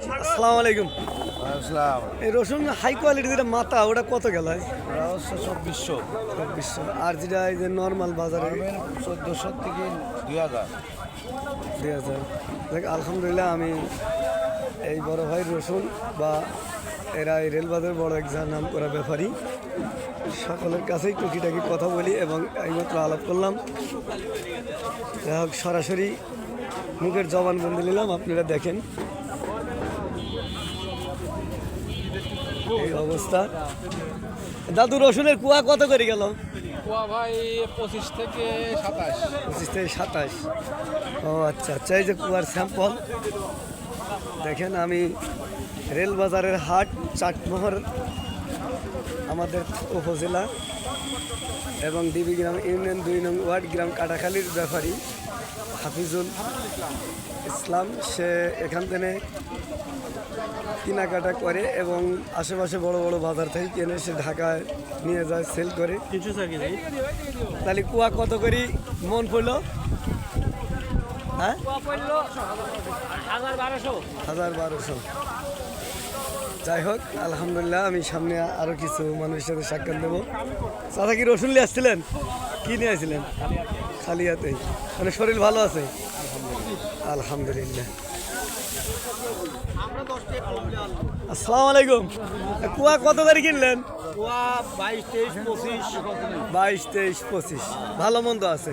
আসসালামু আলাইকুম। এই রসুন হাই কোয়ালিটির যেটা মাথা ওটা কত গেল চব্বিশশো। চব্বিশশো। আর যেটা এই যে নর্মাল বাজারে? চোদ্দোশো থেকে দুই হাজার। দুই হাজার। দেখ আলহামদুলিল্লাহ আমি এই বড় ভাই রসুন বা এরা এই রেলবাজার বড় এক যার নাম করা ব্যাপারী। সকলের কাছেই টুকিটাকি কথা বলি এবং এইমাত্র আলাপ করলাম। যাই হোক সরাসরি মুখের জবান বন্দি নিলাম আপনারা দেখেন। এই অবস্থা। দাদু রসুনের কুয়া কত করে গেল? কুয়া ভাই পঁচিশ থেকে সাতাশ। পঁচিশ থেকে সাতাশ। ও আচ্ছা আচ্ছা এই যে কুয়ার স্যাম্পল। দেখেন আমি রেল বাজারের হাট চাটমোহর আমাদের উপজেলা এবং ডিবি গ্রাম ইউনিয়ন দুই নং ওয়ার্ড গ্রাম কাটাখালীর ব্যাপারী। হাফিজুল ইসলাম সে এখান থেকে কেনাকাটা করে এবং আশেপাশে বড় বড় বাজার থেকে কিনে সে ঢাকায় নিয়ে যায় সেল করে। কিছু তাহলে কুয়া কত করি? মন পড়ল? হ্যাঁ? হাজার বারোশো। যাই হোক আলহামদুলিল্লাহ আমি সামনে আরও কিছু মানুষের সাথে সাক্ষাৎ দেবো। চাচা কি রসুন নিয়ে আসছিলেন? কি নিয়ে আসছিলেন? খালিয়াতেই মানে শরীর ভালো আছে? আলহামদুলিল্লাহ। আসসালামু আলাইকুম। কুয়া কত করে কিনলেন? বাইশ তেইশ পঁচিশ। ভালো মন্দ আছে।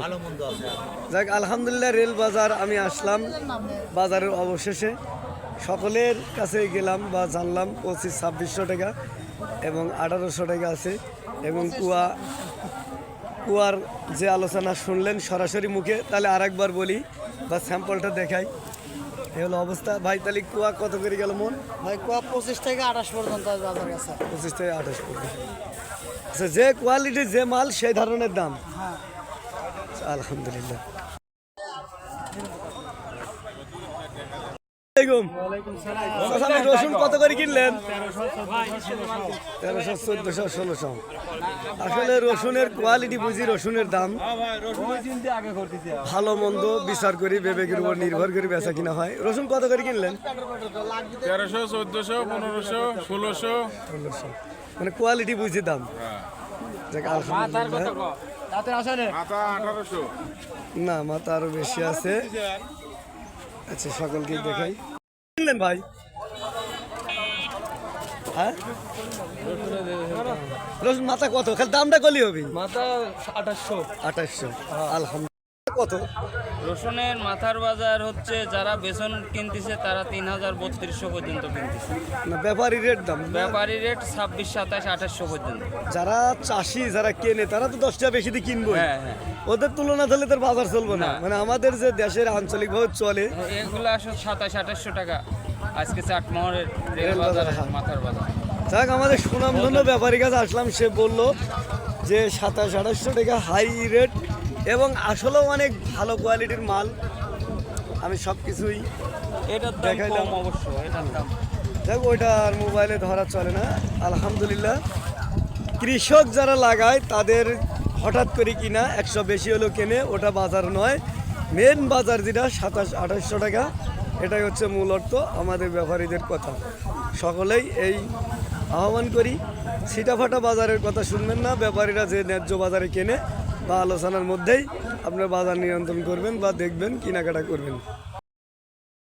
যাক আলহামদুলিল্লাহ রেল বাজার আমি আসলাম। বাজারের অবশেষে সকলের কাছে গেলাম বা জানলাম পঁচিশ ছাব্বিশশো টাকা এবং আঠারোশো টাকা আছে এবং কুয়া কুয়ার যে আলোচনা শুনলেন সরাসরি মুখে তাহলে আরেকবার বলি বা স্যাম্পলটা দেখাই। এ হলো অবস্থা। ভাই তাহলে কুয়া কত করে গেল মন? ভাই কুয়া পঁচিশ থেকে আঠাশ পর্যন্ত বাজার গেছে। পঁচিশ থেকে আঠাশ পর্যন্ত। আচ্ছা যে কোয়ালিটি যে মাল সেই ধরনের দাম? হ্যাঁ। আলহামদুলিল্লাহ আসসালামু আলাইকুম। চাচা, রসুন কত করে কিনলেন? তেরোশো চোদ্দশো ষোলোশো। আসলে রসুনের কোয়ালিটি বুঝি রসুনের দাম। ভালো মন্দ বিচার করি বিবেকের উপর নির্ভর করে বেচা কিনা হয়। রসুন কত করে কিনলেন? তেরোশো চোদ্দশো পনেরোশো ষোলোশো। ষোলোশো। মানে কোয়ালিটি বুঝি দাম। আঠারোশো। না মাথা আরও বেশি আছে। আচ্ছা সকলকে দেখাই। কিনলেন ভাই? হ্যাঁ? রসুন মাথা কত? খালি দামটা কলি হবে? মাথা আঠাশশো। আঠাশশো। আলহামদুলিল্লাহ। কত? রসুনের মাথার বাজার হচ্ছে যারা বেসন কিনতেছে তারা তিন হাজার বত্রিশশো পর্যন্ত কিনতেছে। না ব্যাপারী রেট দাম ব্যাপারী রেট ছাব্বিশ সাতাশ আঠাশশো পর্যন্ত। যারা চাষি যারা কেনে তারা তো দশটা বেশি দিয়ে কিনবো হ্যাঁ হ্যাঁ। ওদের তুলনা তাহলে তার বাজার চলবে না। মানে আমাদের যে দেশের আঞ্চলিক ভাবে চলে এগুলো আসলে সাতাশ আঠাশশো টাকা। আজকে চাটমোহরের রেল বাজার। মাথার বাজার। যাক আমাদের সুনামধন্য ব্যাপারীর কাছে আসলাম। সে বলল যে সাতাশ আঠাশশো টাকা হাই রেট। এবং আসলেও অনেক ভালো কোয়ালিটির মাল। আমি সব কিছুই এটার দেখাইলাম। অবশ্য এটার দাম। যাক ওইটা আর মোবাইলে ধরা চলে না। আলহামদুলিল্লাহ। কৃষক যারা লাগায় তাদের হঠাৎ করে কিনা একশো বেশি হলো কেনে ওটা বাজার নয়। মেন বাজার যেটা সাতাশ আঠাশশো টাকা। এটাই হচ্ছে মূল অর্থ আমাদের ব্যাপারীদের কথা। সকলেই এই আহ্বান করি সিটাফাটা বাজারের কথা শুনবেন না। ব্যাপারীরা যে ন্যায্য বাজারে কেনে বা আলোচনার মধ্যেই আপনার বাজার নিয়ন্ত্রণ করবেন বা দেখবেন কেনাকাটা করবেন।